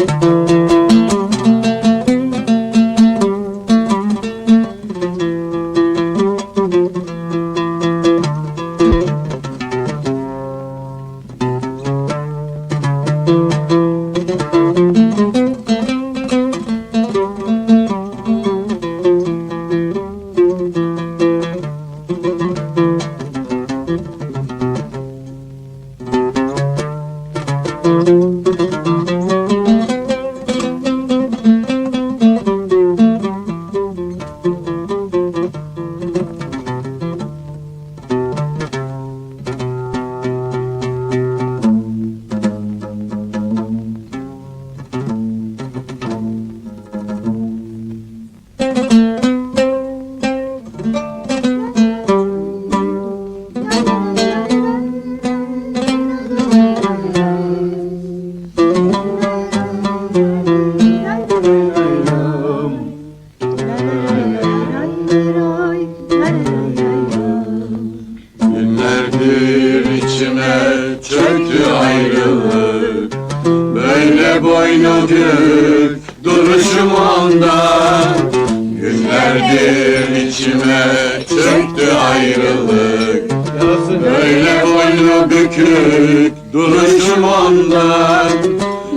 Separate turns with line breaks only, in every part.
Günlerdir Bükük duruşum ondan Günlerdir içime çöktü ayrılık. Böyle boynu bükük duruşum ondan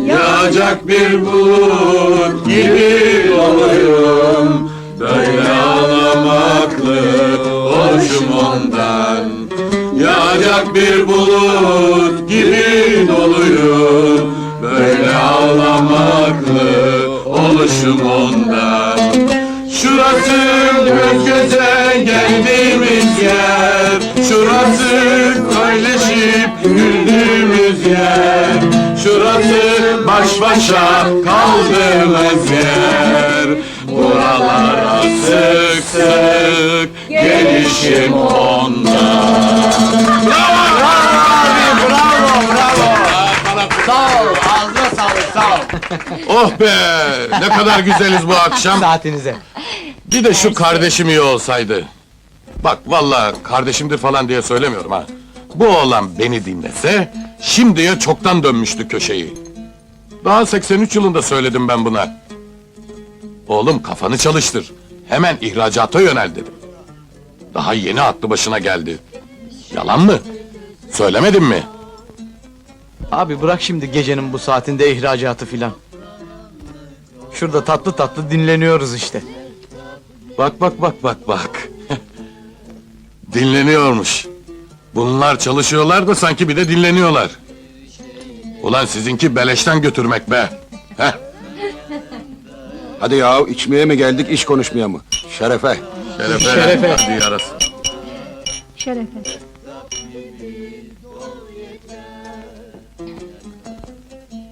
Yağacak bir bulut gibi doluyum. Böyle ağlamaklı oluşum ondan. Yağacak bir bulut gibi doluyum oluşum ondan. Şurası göz göze geldiğimiz yer. Şurası paylaşıp güldüğümüz yer. Şurası baş başa kaldığımız yer. Buralara sık sık gelişim ondan Oh be! Ne kadar güzeliz bu akşam.
Saatinize.
Bir de şu kardeşim iyi olsaydı. Bak vallahi kardeşimdir falan diye söylemiyorum ha. Bu oğlan beni dinlese, şimdiye çoktan dönmüştü köşeyi. Daha 83 yılında söyledim ben buna. Oğlum kafanı çalıştır. Hemen ihracata yönel dedim. Daha yeni aklı başına geldi. Yalan mı? Söylemedim mi?
Abi bırak şimdi gecenin bu saatinde ihracatı filan. Şurada tatlı tatlı dinleniyoruz işte.
Bak bak bak bak bak. Dinleniyormuş. Bunlar çalışıyorlar da sanki bir de dinleniyorlar. Ulan sizinki beleşten götürmek be. Heh,
Hadi ya içmeye mi geldik iş konuşmaya mı? Şerefe.
şerefe.
Şerefe.
Hadi yarası.
Şerefe.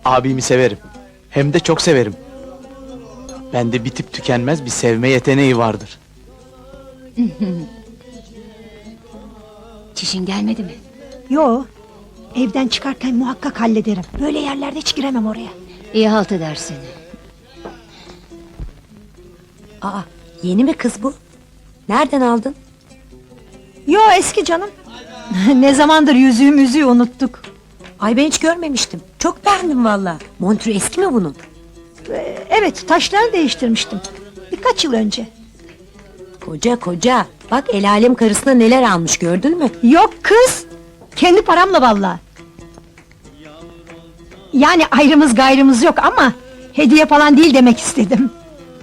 Abimi severim. Hem de çok severim. Bende bitip tükenmez bir sevme yeteneği vardır.
Çişin gelmedi mi?
Yo. Evden çıkarken muhakkak hallederim. Böyle yerlerde hiç giremem oraya.
İyi halt edersin.
Aa, yeni mi kız bu? Nereden aldın?
Yo eski canım. ne zamandır yüzüğü müziği unuttuk.
Ay ben hiç görmemiştim. Çok beğendim valla. Montür eski mi bunun?
Ee, evet taşlarını değiştirmiştim. Birkaç yıl önce.
Koca koca. Bak el alem karısına neler almış gördün mü?
Yok kız. Kendi paramla vallahi. Yani ayrımız gayrımız yok ama hediye falan değil demek istedim.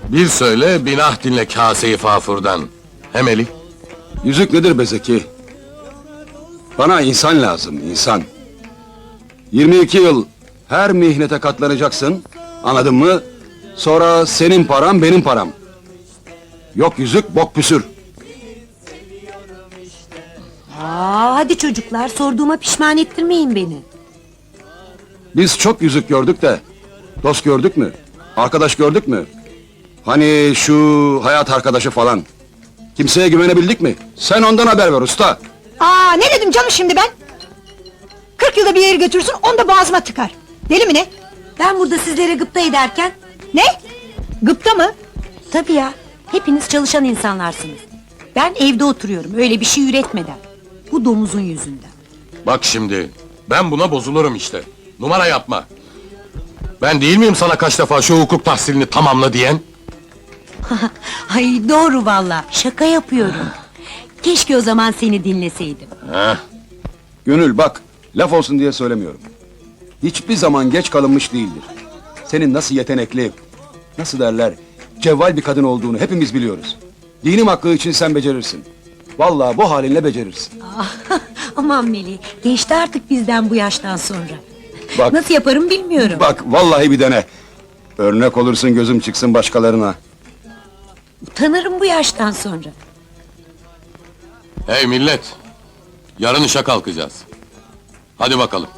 Bir söyle binah dinle kaseyi fafurdan. Hemeli.
Yüzük nedir be Zeki? Bana insan lazım, insan. 22 yıl her mihnete katlanacaksın, anladın mı? Sonra senin param benim param. Yok yüzük, bok püsür.
Aa, hadi çocuklar sorduğuma pişman ettirmeyin beni.
Biz çok yüzük gördük de, dost gördük mü? Arkadaş gördük mü? Hani şu hayat arkadaşı falan. Kimseye güvenebildik mi? Sen ondan haber ver usta.
Aa ne dedim canım şimdi ben? 40 yılda bir yere götürsün onu da boğazıma tıkar. Deli mi ne?
Ben burada sizlere gıpta ederken...
Ne? Gıpta mı?
Tabii ya, hepiniz çalışan insanlarsınız. Ben evde oturuyorum öyle bir şey üretmeden. Bu domuzun yüzünden.
Bak şimdi. Ben buna bozulurum işte. Numara yapma. Ben değil miyim sana kaç defa şu hukuk tahsilini tamamla diyen?
Ay doğru valla. Şaka yapıyorum. Keşke o zaman seni dinleseydim.
Heh,
Gönül bak, laf olsun diye söylemiyorum. Hiçbir zaman geç kalınmış değildir. Senin nasıl yetenekli, nasıl derler, cevval bir kadın olduğunu hepimiz biliyoruz. Dinim hakkı için sen becerirsin. Vallahi bu halinle becerirsin.
Aman Melih, geçti artık bizden bu yaştan sonra.
Bak,
Nasıl yaparım bilmiyorum.
bak vallahi bir dene. Örnek olursun gözüm çıksın başkalarına.
Utanırım bu yaştan sonra.
Hey millet! Yarın işe kalkacağız. Hadi bakalım.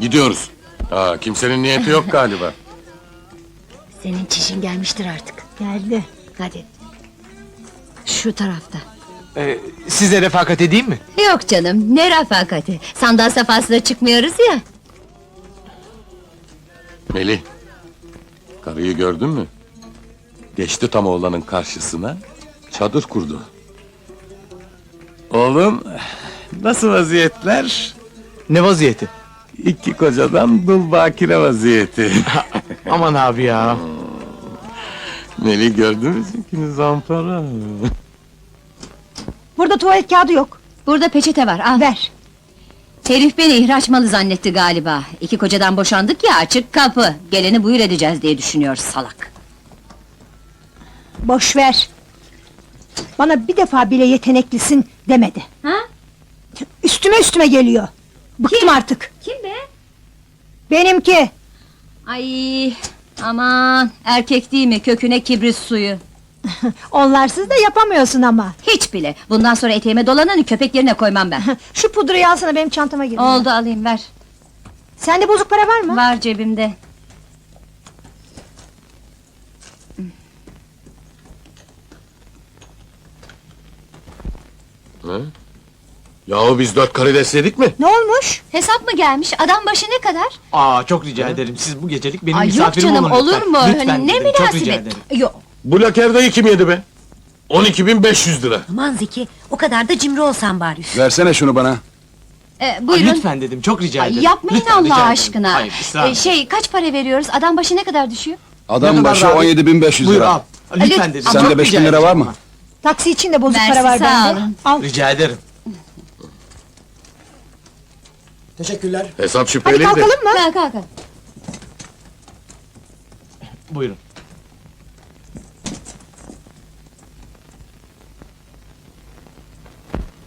Gidiyoruz. Ha, kimsenin niyeti yok galiba.
Senin çişin gelmiştir artık.
Geldi.
Hadi. Şu tarafta.
Ee, size refakat edeyim mi?
Yok canım ne refakati. Sandal safhasına çıkmıyoruz ya.
Melih, karıyı gördün mü? Geçti tam oğlanın karşısına, çadır kurdu. Oğlum, nasıl vaziyetler?
Ne vaziyeti?
İki kocadan dul bakire vaziyeti.
Aman abi ya.
Melih gördün mü sinkini zampara?
Burada tuvalet kağıdı yok.
Burada peçete var al.
Ver.
Herif beni ihraç malı zannetti galiba. İki kocadan boşandık ya açık kapı. Geleni buyur edeceğiz diye düşünüyor salak.
Boş ver. Bana bir defa bile yeteneklisin demedi.
Ha?
Üstüme üstüme geliyor. Bıktım artık.
Kim be?
Benimki.
Ay aman erkek değil mi köküne kibrit suyu.
Onlarsız da yapamıyorsun ama.
Hiç bile. Bundan sonra eteğime dolananı köpek yerine koymam ben.
Şu pudrayı alsana benim çantama gir.
Oldu alayım ver.
Sende bozuk para var mı?
Var cebimde.
Yahu biz dört karides yedik mi?
Ne olmuş?
Hesap mı gelmiş? Adam başı ne kadar?
Aa çok rica ederim. Siz bu gecelik benim
Ay yok
misafirim
canım
olun
olur
lütfen.
mu?
Lütfen
ne
dedim, Çok rica
münasebet.
ederim.
Yok.
Bu lakerdayı kim yedi be? 12.500 lira.
Aman Zeki, o kadar da cimri olsan bari.
Versene şunu bana.
Ee, buyurun.
lütfen dedim. Çok rica
Ay,
ederim.
yapmayın
Lütfen, rica
Allah
ederim.
aşkına.
Hayır, ısrar
Ee, şey kaç para veriyoruz? Adam başı ne kadar düşüyor?
Adam
Ne kadar
başı
abi?
17.500
Buyur
lira.
al. Lütfen
Lütfen.
dedim.
Sende
Çok
5000
rica
lira var
ederim
mı?
Taksi için de bozuk
Mersi,
para var
sağ
bende.
olun.
Al.
Rica ederim.
Hesap
Hadi
şüpheliydi.
kalkalım mı?
Kalk. kalk.
Buyurun.